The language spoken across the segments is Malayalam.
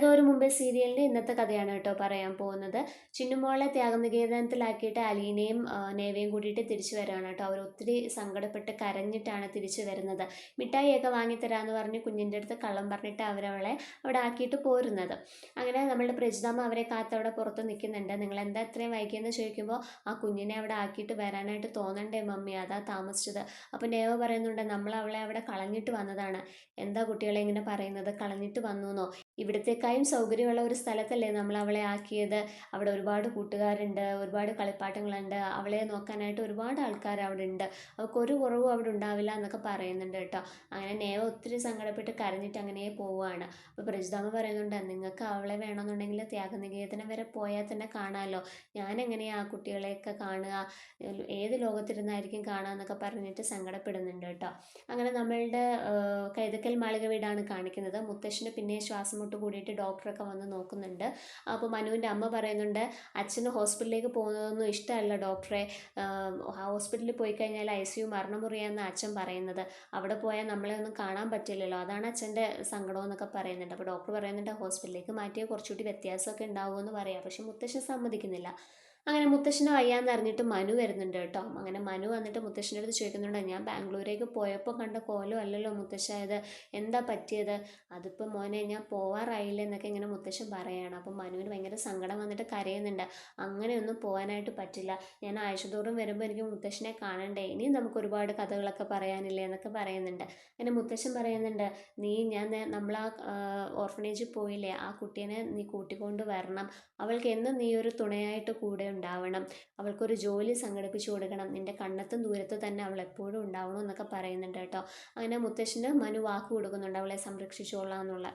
അതൊരു മുമ്പേ സീരിയലിന്റെ ഇന്നത്തെ കഥയാണ് കേട്ടോ പറയാൻ പോകുന്നത്. ചിന്നുമോളെ ത്യാഗനികേതനത്തിലാക്കിയിട്ട് അലീനയും നേവയും കൂടിയിട്ട് തിരിച്ചു വരികയാണ് കേട്ടോ. അവർ ഒത്തിരി സങ്കടപ്പെട്ട് കരഞ്ഞിട്ടാണ് തിരിച്ചു വരുന്നത്. മിഠായിയൊക്കെ വാങ്ങിത്തരാമെന്ന് പറഞ്ഞ് കുഞ്ഞിന്റെ അടുത്ത് കള്ളം പറഞ്ഞിട്ട് അവരവളെ അവിടെ ആക്കിയിട്ട് പോരുന്നത്. അങ്ങനെ നമ്മളുടെ പ്രജിതാമ്മ അവരെ കാത്ത് അവിടെ പുറത്ത് നിൽക്കുന്നുണ്ട്. നിങ്ങൾ എന്താ ഇത്രയും വൈകിയെന്ന് ചോദിക്കുമ്പോൾ ആ കുഞ്ഞിനെ അവിടെ ആക്കിയിട്ട് വരാനായിട്ട് തോന്നണ്ടേ മമ്മി? അതാ താമസിച്ചത്. അപ്പോൾ നേവ പറയുന്നുണ്ട് നമ്മൾ അവളെ അവിടെ കളഞ്ഞിട്ട് വന്നതാണ്. എന്താ കുട്ടികളെ ഇങ്ങനെ പറയുന്നത്? കളഞ്ഞിട്ട് വന്നു എന്നോ ഇവിടത്തേക്കായും സൗകര്യമുള്ള ഒരു സ്ഥലത്തല്ലേ നമ്മൾ അവളെ ആക്കിയത്? അവിടെ ഒരുപാട് കൂട്ടുകാരുണ്ട് ഒരുപാട് കളിപ്പാട്ടങ്ങളുണ്ട്. അവളെ നോക്കാനായിട്ട് ഒരുപാട് ആൾക്കാർ അവിടെ ഉണ്ട് അവൾക്ക് ഒരു കുറവും അവിടെ ഉണ്ടാവില്ല എന്നൊക്കെ പറയുന്നുണ്ട് കേട്ടോ. അങ്ങനെ നേവ ഒത്തിരി സങ്കടപ്പെട്ട് കരഞ്ഞിട്ട് അങ്ങനെ പോവുകയാണ്. അപ്പോൾ പ്രജിതാമ്മ പറയുന്നുണ്ട് നിങ്ങൾക്ക് അവളെ വേണമെന്നുണ്ടെങ്കിൽ ത്യാഗനികേതനം വരെ പോയാൽ തന്നെ കാണാമല്ലോ ഞാൻ എങ്ങനെയാണ് ആ കുട്ടികളെയൊക്കെ കാണുക? ഏത് ലോകത്തിരുന്നായിരിക്കും കാണുക എന്നൊക്കെ പറഞ്ഞിട്ട് സങ്കടപ്പെടുന്നുണ്ട് കേട്ടോ. അങ്ങനെ നമ്മളുടെ കൈതക്കൽ മാളിക വീടാണ് കാണിക്കുന്നത്. മുത്തശ്ശന് പിന്നെ ശ്വാസം മുട്ട് കൂടിയിട്ട് ഡോക്ടറൊക്കെ വന്ന് നോക്കുന്നുണ്ട്. അപ്പോൾ മനുവിന്റെ അമ്മ പറയുന്നുണ്ട് അച്ഛന് ഹോസ്പിറ്റലിലേക്ക് പോകുന്നതൊന്നും ഇഷ്ടമല്ല ഡോക്ടറെ. ഹോസ്പിറ്റലിൽ പോയി കഴിഞ്ഞാൽ ഐ സി യു മരണമുറിയാന്ന് അച്ഛൻ പറയുന്നത്. അവിടെ പോയാൽ നമ്മളെ ഒന്നും കാണാൻ പറ്റില്ലല്ലോ. അതാണ് അച്ഛന്റെ സങ്കടം എന്നൊക്കെ പറയുന്നുണ്ട്. അപ്പോൾ ഡോക്ടർ പറയുന്നുണ്ട് ഹോസ്പിറ്റലിലേക്ക് മാറ്റിയാൽ കുറച്ചുകൂടി വ്യത്യാസമൊക്കെ ഉണ്ടാവുമെന്ന് പറയാം. പക്ഷെ മുത്തശ്ശൻ സമ്മതിക്കുന്നില്ല. അങ്ങനെ മുത്തശ്ശന് വയ്യാന്ന് അറിഞ്ഞിട്ട് മനു വരുന്നുണ്ട് കേട്ടോ. അങ്ങനെ മനു വന്നിട്ട് മുത്തശ്ശന്റെ അടുത്ത് ചോദിക്കുന്നുണ്ട് ഞാൻ ബാംഗ്ലൂരേക്ക് പോയപ്പോൾ കണ്ട കോലം അല്ലല്ലോ മുത്തശ്ശായത് എന്താ പറ്റിയത്? അതിപ്പോൾ മോനെ ഞാൻ പോവാറായില്ല എന്നൊക്കെ ഇങ്ങനെ മുത്തശ്ശൻ പറയുകയാണ് അപ്പോൾ മനുവിന് ഭയങ്കര സങ്കടം വന്നിട്ട് കരയുന്നുണ്ട്. അങ്ങനെയൊന്നും പോകാനായിട്ട് പറ്റില്ല. ഞാൻ ആഴ്ചതോറും വരുമ്പോൾ എനിക്ക് മുത്തശ്ശനെ കാണണ്ടേ? ഇനിയും നമുക്ക് ഒരുപാട് കഥകളൊക്കെ പറയാനില്ലേ എന്നൊക്കെ പറയുന്നുണ്ട്. അങ്ങനെ മുത്തശ്ശൻ പറയുന്നുണ്ട് നീ ഞാൻ നമ്മൾ ആ ഓർഫനേജിൽ പോയില്ലേ? ആ കുട്ടീനെ നീ കൂട്ടിക്കൊണ്ട് വരണം. അവൾക്ക് എന്നും നീ ഒരു തുണയായിട്ട് കൂടെ ഉണ്ടാവണം. അവൾക്കൊരു ജോലി സംഘടിപ്പിച്ചു കൊടുക്കണം. നിന്റെ കണ്ണത്തും ദൂരത്ത് തന്നെ അവൾ എപ്പോഴും ഉണ്ടാവണം എന്നൊക്കെ പറയുന്നുണ്ട് കേട്ടോ. അങ്ങനെ മുത്തശ്ശന് മനു വാക്ക് കൊടുക്കുന്നുണ്ട് അവളെ സംരക്ഷിച്ചോളാം എന്നുള്ള.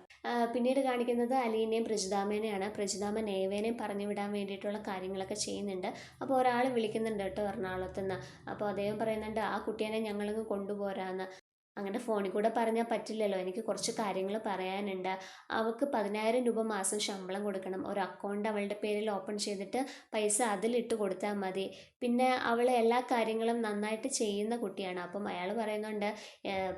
പിന്നീട് കാണിക്കുന്നത് അലീനെയും പ്രജിതാമേനെയാണ്. പ്രജിതാമ നേവേനെയും പറഞ്ഞു വിടാൻ വേണ്ടിയിട്ടുള്ള കാര്യങ്ങളൊക്കെ ചെയ്യുന്നുണ്ട്. അപ്പോൾ ഒരാൾ വിളിക്കുന്നുണ്ട് കേട്ടോ എറണാകുളത്ത് നിന്ന്. അപ്പോൾ അദ്ദേഹം പറയുന്നുണ്ട് ആ കുട്ടീനെ ഞങ്ങളങ്ങ് കൊണ്ടുപോരാന്ന്. അങ്ങനെ ഫോണിൽ കൂടെ പറഞ്ഞാൽ പറ്റില്ലല്ലോ. എനിക്ക് കുറച്ച് കാര്യങ്ങൾ പറയാനുണ്ട്. അവൾക്ക് പതിനായിരം രൂപ മാസം ശമ്പളം കൊടുക്കണം. ഒരു അക്കൗണ്ട് അവളുടെ പേരിൽ ഓപ്പൺ ചെയ്തിട്ട് പൈസ അതിലിട്ട് കൊടുത്താൽ മതി. പിന്നെ അവൾ എല്ലാ കാര്യങ്ങളും നന്നായിട്ട് ചെയ്യുന്ന കുട്ടിയാണ്. അപ്പം അയാൾ പറയുന്നുണ്ട്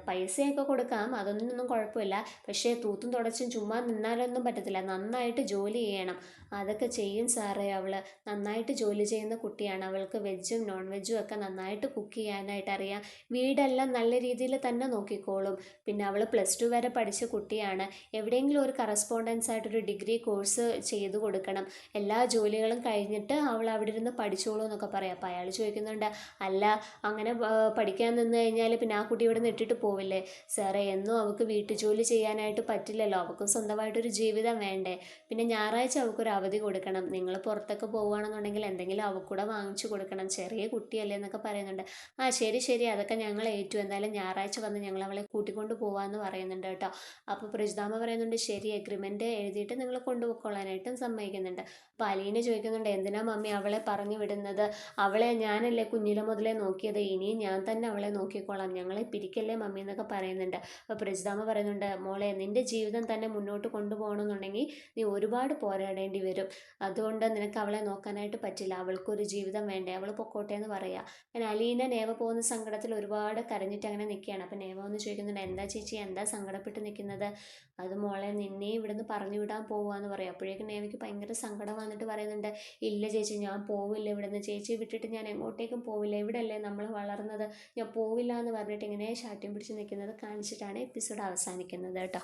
പൈസയൊക്കെ കൊടുക്കാം. അതൊന്നും കുഴപ്പമില്ല. പക്ഷേ തൂത്തും തുടച്ചും ചുമ്മാ നിന്നാലൊന്നും പറ്റത്തില്ല. നന്നായിട്ട് ജോലി ചെയ്യണം. അതൊക്കെ ചെയ്യും സാറേ അവൾ നന്നായിട്ട് ജോലി ചെയ്യുന്ന കുട്ടിയാണ്. അവൾക്ക് വെജും നോൺ വെജും ഒക്കെ നന്നായിട്ട് കുക്ക് ചെയ്യാനായിട്ട് അറിയാം. വീടെല്ലാം നല്ല രീതിയിൽ തന്നെ നോക്കിക്കോളും. പിന്നെ അവൾ പ്ലസ് ടു വരെ പഠിച്ച കുട്ടിയാണ്. എവിടെയെങ്കിലും ഒരു കറസ്പോണ്ടൻസ് ആയിട്ടൊരു ഡിഗ്രി കോഴ്സ് ചെയ്തു കൊടുക്കണം. എല്ലാ ജോലികളും കഴിഞ്ഞിട്ട് അവൾ അവിടെ ഇരുന്ന് പഠിച്ചോളൂ എന്നൊക്കെ പറയാം. അപ്പോൾ അയാൾ ചോദിക്കുന്നുണ്ട് അല്ല അങ്ങനെ പഠിക്കാൻ നിന്ന് കഴിഞ്ഞാൽ പിന്നെ ആ കുട്ടി ഇവിടെ ഇട്ടിട്ട് പോവില്ലേ? സാറേ എന്നും അവൾക്ക് വീട്ടു ജോലി ചെയ്യാനായിട്ട് പറ്റില്ലല്ലോ. അവൾക്കും സ്വന്തമായിട്ടൊരു ജീവിതം വേണ്ടേ? പിന്നെ ഞായറാഴ്ച അവൾക്കൊരു അവധി കൊടുക്കണം. നിങ്ങൾ പുറത്തൊക്കെ പോവുകയാണെന്നുണ്ടെങ്കിൽ എന്തെങ്കിലും അവൾക്കൂടെ വാങ്ങിച്ചു കൊടുക്കണം. ചെറിയ കുട്ടിയല്ലേ എന്നൊക്കെ പറയുന്നുണ്ട്. ആ ശരി ശരി. അതൊക്കെ ഞങ്ങൾ ഏറ്റു. എന്തായാലും ഞായറാഴ്ച വന്ന് ഞങ്ങൾ അവളെ കൂട്ടിക്കൊണ്ട് പോവാമെന്ന് പറയുന്നുണ്ട് കേട്ടോ. അപ്പോൾ പ്രജിതാമ പറയുന്നുണ്ട് ശരി എഗ്രിമെന്റ് എഴുതിയിട്ട് നിങ്ങൾ കൊണ്ടുപോയിക്കൊള്ളാനായിട്ടും സമ്മതിക്കുന്നുണ്ട്. അപ്പോൾ അലീന ചോദിക്കുന്നുണ്ട് എന്തിനാ മമ്മി അവളെ പറഞ്ഞു വിടുന്നത്? അവളെ ഞാനല്ലേ കുഞ്ഞിലെ മുതലേ നോക്കിയത്? ഇനിയും ഞാൻ തന്നെ അവളെ നോക്കിക്കോളാം. ഞങ്ങളെ പിരിക്കല്ലേ മമ്മി എന്നൊക്കെ പറയുന്നുണ്ട്. അപ്പോൾ പ്രജിതാമ പറയുന്നുണ്ട് മോളെ നിന്റെ ജീവിതം തന്നെ മുന്നോട്ട് കൊണ്ടുപോകണമെന്നുണ്ടെങ്കിൽ നീ ഒരുപാട് പോരാടേണ്ടി വരും. അതുകൊണ്ട് നിനക്ക് അവളെ നോക്കാനായിട്ട് പറ്റില്ല. അവൾക്കൊരു ജീവിതം വേണ്ടേ? അവൾ പൊക്കോട്ടെ എന്ന് പറയാം. അങ്ങനെ അലീന നേവ പോകുന്ന സങ്കടത്തിൽ ഒരുപാട് കരഞ്ഞിട്ട് അങ്ങനെ നിൽക്കുകയാണ് അപ്പോൾ നേവ ഒന്ന് ചോദിക്കുന്നുണ്ട്. എന്താ ചേച്ചി? എന്താ സങ്കടപ്പെട്ട് നിൽക്കുന്നത്? അത് മോളെ നിന്നെ ഇവിടുന്ന് പറഞ്ഞു വിടാൻ പോവാന്ന് പറയും. അപ്പോഴേക്കും നേവയ്ക്ക് ഭയങ്കര സങ്കടം വന്നിട്ട് പറയുന്നുണ്ട് ഇല്ല ചേച്ചി ഞാൻ പോവില്ല ഇവിടുന്ന്. ചേച്ചി വിട്ടിട്ട് ഞാൻ എങ്ങോട്ടേക്കും പോവില്ല. ഇവിടെയല്ലേ നമ്മൾ വളർന്നത്. ഞാൻ പോവില്ല എന്ന് പറഞ്ഞിട്ട് ഇങ്ങനെ ശാഠ്യം പിടിച്ച് നിൽക്കുന്നത് കാണിച്ചിട്ടാണ് എപ്പിസോഡ് അവസാനിക്കുന്നത് കേട്ടോ.